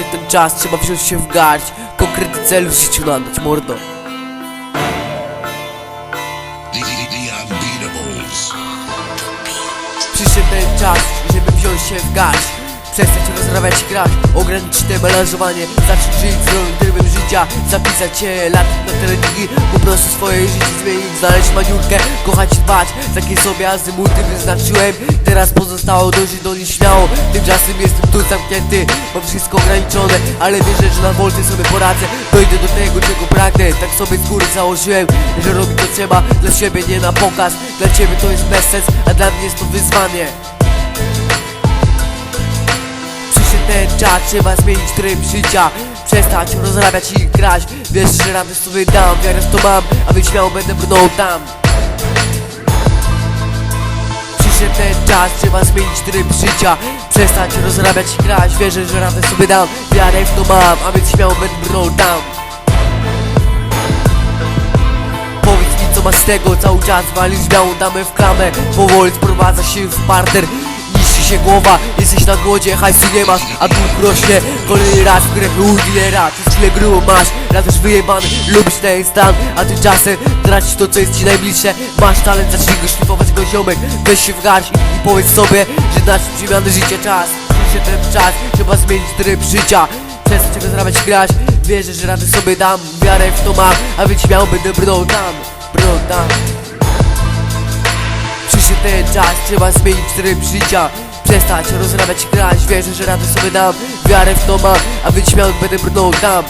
Przyszedł ten czas, trzeba wziąć się w garść Konkretny cel w życiu nadać, mordo. Przyszedł ten czas, żeby wziąć się w garść Przestać rozrabiać i grać, ograniczyć te melanżowanie Zacząć żyć zdrowym życia Zapisać się lat na treningi Po prostu swoje życie zmienić Znaleźć maniurkę, kochać i dbać Takie sobie azymuty wyznaczyłem. Teraz pozostało dążyć do nich śmiało Tymczasem jestem tu zamknięty Mam wszystko ograniczone Ale wierzę, że na wolce sobie poradzę. Dojdę do tego, czego pragnę Tak sobie z góry założyłem Że robić to trzeba dla siebie, nie na pokaz. Dla ciebie to jest bezsens, a dla mnie jest to wyzwanie. Ten czas, trzeba zmienić tryb życia Przestać rozrabiać i grać. Wiesz, że radę sobie dam, wiarę to mam A być śmiało będę brnął tam. Przyszedł ten czas, trzeba zmienić tryb życia. Przestać rozrabiać i grać Wierzę, że radę sobie dam, wiarę to mam A więc śmiało będę brnął tam. Powiedz mi co masz z tego, cały czas walisz białą damę w klamę. Powoli sprowadza się w parter się głowa, jesteś na głodzie, hajsu nie masz. A dług rośnie, kolejny raz w grę u dealera Ty chwilę grubo masz, już wyjebany Lubisz ten stan, a tymczasem tracisz to co jest ci najbliższe. Masz talent, zacznij go szlifować go ziomek. Weź się w garść i, powiedz sobie, że nasz przemiany życie czas. Przyjdzie ten czas, trzeba zmienić tryb życia. Przestać rozrabiać i grać. Wierzę, że rady sobie dam Wiarę w to mam, a więc śmiało będę brnął tam Brnął tam. Przyszedł ten czas, trzeba zmienić tryb życia Przestać rozrabiać grać. Wierzę, że rady sobie dam. Wiarę w to mam, a więc śmiało będę brnął tam